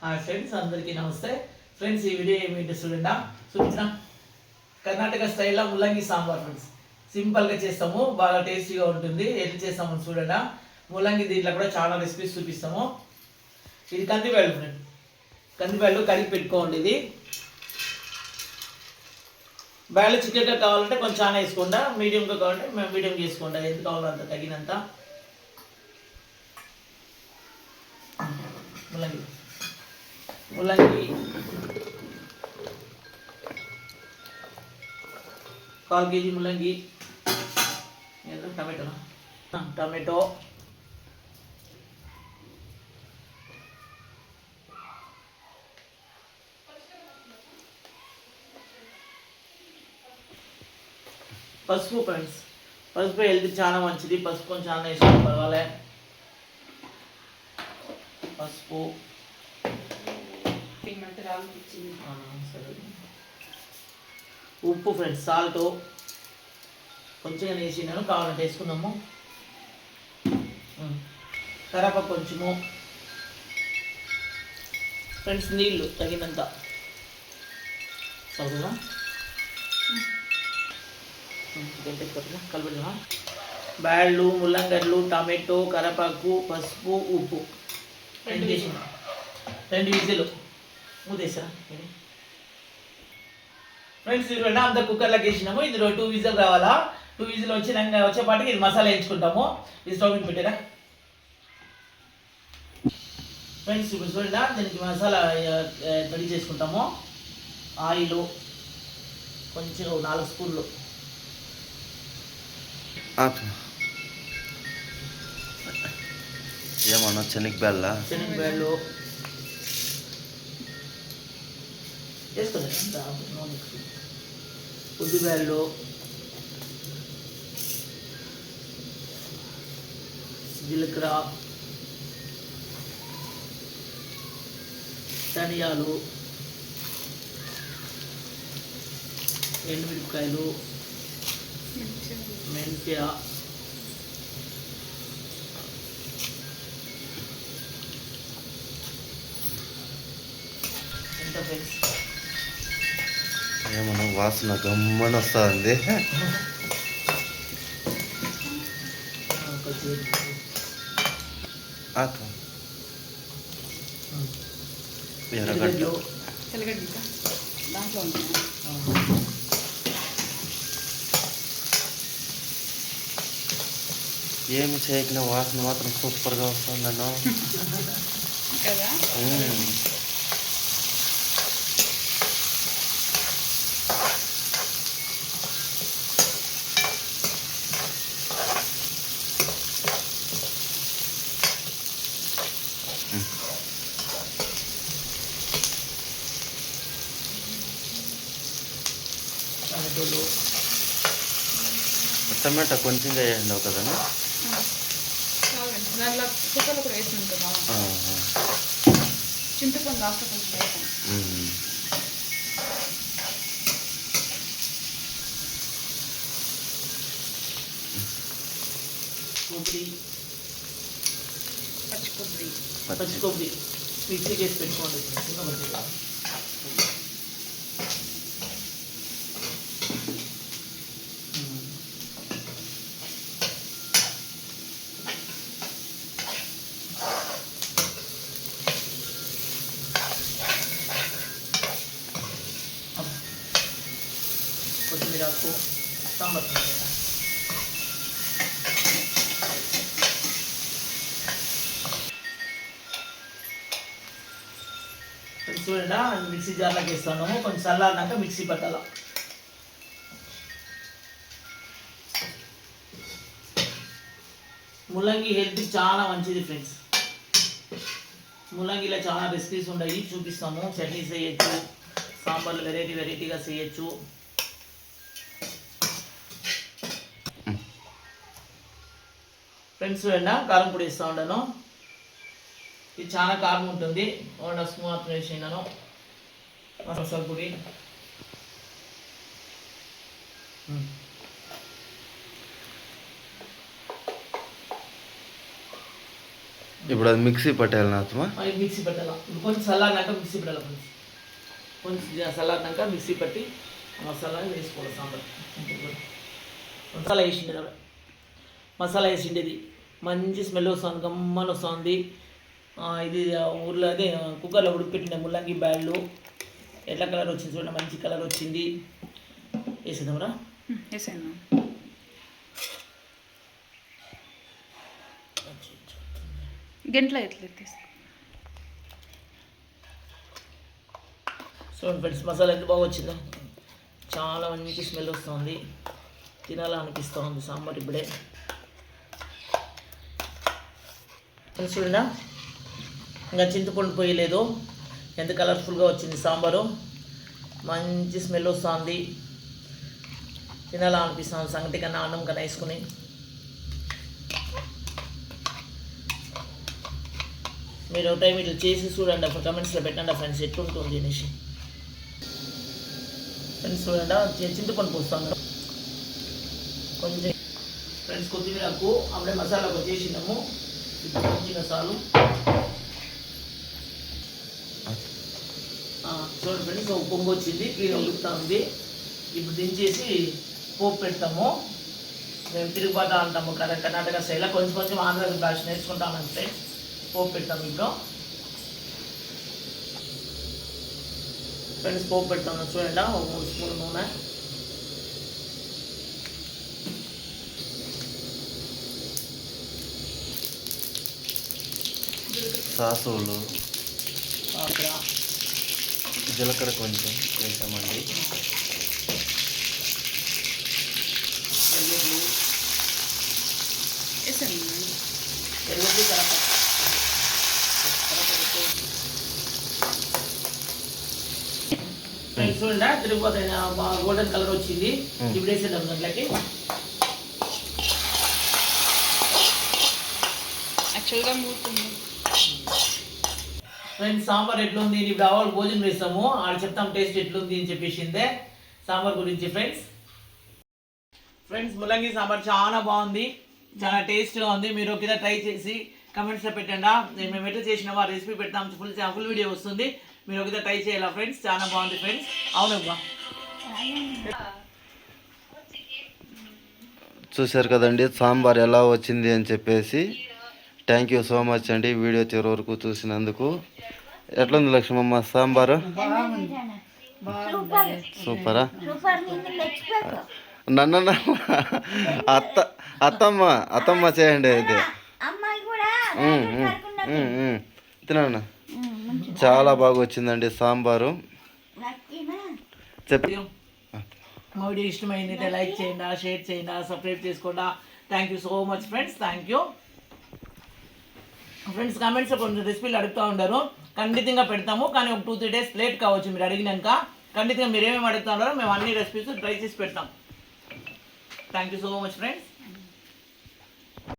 Friends అందరికీ నమస్తే. Friends ఈ వీడియో ఏమిటి చూడండి. చూపించిన కర్ణాటక స్టైల్లో ముల్లంగి సాంబార్ ఫ్రెండ్స్ సింపుల్గా చేస్తాము బాగా టేస్టీగా ఉంటుంది. ఎట్లా చేస్తాము చూడండి. ముల్లంగి దీంట్లో కూడా చాలా రెసిపీస్ చూపిస్తాము. ఇది కందిపేళ్ళు ఫ్రెండ్ కందిపేళ్ళు కడిగి పెట్టుకోండి ఇది. బ్యాళ్ళు చికెన్గా కావాలంటే కొంచెం చాలా వేసుకోండి. మీడియంగా కావాలంటే మేము మీడియం చేసుకోండి. ఎంత కావాలో అంత తగినంత. ముల్లంగి. ముల్లంగి కాల్ కేజీ ముల్లంగి ఏంటో టమాటోనా ఆ, టమాటో పసుపు ఫ్రెండ్స్ పసుపు హెల్త్ చాలా మంచిది. పసుపు కొంచెం చాలా వేసుకుని పర్వాలే. పసుపు. సరే. ఉప్పు ఫ్రెండ్స్ సాల్ట్. కొంచెం వేసినాను కావాలంటే వేసుకున్నాము. కరప కొంచెము. ఫ్రెండ్స్ నీళ్ళు తగినంత. చదువుదా కలపడుతున్నా బ్యాళ్ళు ముల్లంగడ్లు టమాటో కరపాకు పసుపు ఉప్పు. రెండు రెండు విజిల్. మూదేసా ఫ్రెండ్స్ రెండు అంత కుక్కర్లోకి వేసినాము. ఇందులో టూ విజిల్ రావాలా? టూ విజిల్ వచ్చినాక వచ్చేపాటికి ఇది మసాలా వేయించుకుంటాము. ఇది స్టవ్ మీద పెట్టారా? ఫ్రెండ్స్ ఇప్పుడు చూడండి దీనికి మసాలా రెడీ చేసుకుంటాము. ఆయిల్ కొంచెం నాలుగు స్పూన్లు. ఏమన్నా శనగబెల్ల శనగపాయలు వేసుకోండి ఉద్దిపాయలు జీలకర్ర ధనియాలు ఎండుమిరపకాయలు మెంత్య ఎంత ఫ్రెండ్స్ ఏమన్నా వాసన గమ్మన వస్తుంది ఎర్రగడ్డ. ఏమి చేయకుండా వాసన మాత్రం సూపర్గా వస్తుందను కదా? టమాటా కూడా వేసి ఉంటుందా చింతపండు లాస్ట్ కొంచెం కొబ్బరి. పచ్చి కొబ్బరి. పచ్చి కొబ్బరి. మిక్సీ చేసి పెట్టుకోండి. కొత్తిమీర సాంబార్ చూడండి మిక్సీ జార్లోకి వేస్తున్నాము. కొంచెం చల్లారినాక మిక్సీ పట్టాల. ముల్లంగి హెల్త్ చాలా మంచిది ఫ్రెండ్స్. ముల్లంగిలో చాలా రెసిపీస్ ఉన్నాయి. చూపిస్తాము. చట్నీస్ చేయొచ్చు. సాంబార్లు వెరైటీ వెరైటీగా చేయొచ్చు. ఫ్రెండ్స్ చూడండి కారం పొడి వేస్తూ ఉండను. ఇది చాలా కారం ఉంటుంది. వన్ స్పూన్ మాత్రం వేసినాను మసాలా పొడి. ఇప్పుడు అది మిక్సీ పట్టేయాలి నాతమా మిక్సీ పెట్టాలి? కొంచెం చల్లారినాక మిక్సీ పెట్టాలి ఫ్రెండ్స్ కొంచెం చల్లారినాక మిక్సీ పట్టి మసాలా వేసుకోవాలి సాంబార్. మసాలా కదా. మసాలా వేసిండేది. మంచి స్మెల్ వస్తుంది గమ్మని వస్తుంది. ఇది ఊర్లో అదే కుక్కర్లో ఉడికిపెట్టిన ముల్లంగి బ్యాళ్ళు. ఎట్లా కలర్ వచ్చింది చూడండి మంచి కలర్ వచ్చింది. వేసేద్దాంరా వేసాను గంటలో ఎట్లా చూడండి ఫ్రెండ్స్ మసాలా ఎంత బాగా వచ్చిందో. చాలా మంచి స్మెల్ వస్తుంది. తినాలా అనిపిస్తూ ఉంది సాంబార్ ఇప్పుడే ఫ్రెండ్స్ చూడండి? ఇంకా చింతపండు పోయలేదు ఎంత కలర్ఫుల్గా వచ్చింది సాంబారు. మంచి స్మెల్ వస్తుంది. తినాలా అనిపిస్తుంది. సంగటి కన్నా అన్నం కన్నా వేసుకుని. మీరు ఒక టైం ఇట్లా చేసి చూడండి. అప్పుడు కమెంట్స్లో పెట్టండి. ఫ్రెండ్స్ ఎట్లుంటుంది అనేసి. ఫ్రెండ్స్ చూడండి? చింతపండు పోస్తాను కొంచెం ఫ్రెండ్స్ కొద్దిమీరకు అప్పుడే మసాలా చేసినాము. ఇప్పుడు చూడండి ఫ్రెండ్స్ ఒక పొంగు వచ్చింది క్లీన్ ఉడుకుతా ఉంది. ఇప్పుడు దించేసి పోపు పెడతాము. మేము తిరుగుబాట అంటాము కదా కర్ణాటక శైల కొంచెం కొంచెం ఆంధ్ర భాష నేర్చుకుంటాం ఫ్రెండ్స్ పోపు పెడతాము ఇప్పుడు. ఫ్రెండ్స్ పోపు పెడతాము చూడండి. ఒక మూడు స్పూన్ నూనె. సాసులు. అక్కడ జీలకర్ర కొంచెం వేసామండి. చూడండి తిరిగిపోతే గోల్డెన్ కలర్ వచ్చింది. ఇప్పుడు వేసేద్దాం దాంట్లోకి. యాక్చువల్గా మూతుంది ఫ్రెండ్స్ సాంబార్ ఎట్లుంది? ఇప్పుడు ఆవాళ్ళు భోజనం చేస్తాము. ఆడ చెప్తాం టేస్ట్ ఎట్లుంది అని చెప్పేసిందే. సాంబార్ గురించి ఫ్రెండ్స్ ఫ్రెండ్స్ ముల్లంగి సాంబార్ చాలా బాగుంది. చాలా టేస్ట్గా ఉంది. మీరు ఒకదా ట్రై చేసి కమెంట్స్లో పెట్టండి. నేను మేము ఎట్లా చేసినామో ఆ రెసిపీ పెడతాం. ఫుల్ ఫుల్ వీడియో వస్తుంది. మీరు ఒకదా ట్రై చేయాలా ఫ్రెండ్స్ చాలా బాగుంది ఫ్రెండ్స్ అవునబ్బా చూశారు కదండి సాంబార్ ఎలా వచ్చింది అని చెప్పేసి థ్యాంక్ యూ సో మచ్ అండి వీడియో చివరి వరకు చూసినందుకు. ఎట్లుంది లక్ష్మమ్మ? సాంబారు? సూపరా. నన్ను నన్ను అత్త అత్తమ్మ అత్తమ్మ చేయండి అయితే. తినన్నా? చాలా బాగా వచ్చిందండి సాంబారు. చెప్పి. వీడియో ఇష్టమైంది లైక్ చేయండి షేర్ చేయండి సబ్స్క్రైబ్ చేసుకోండి. Thank you so much friends thank you friends comments కొంచెం రెసిపీలు అడుగుతూ ఉంటారు ఖండితంగా పెడతాము. కానీ ఒక టూ త్రీ డేస్ లేట్ కావచ్చు మీరు అడిగినాక. ఖండితంగా మీరు ఏమేమి అడుగుతున్నారో మేము అన్ని రెసిపీస్ ట్రై చేసి పెడతాం. Thank you so much friends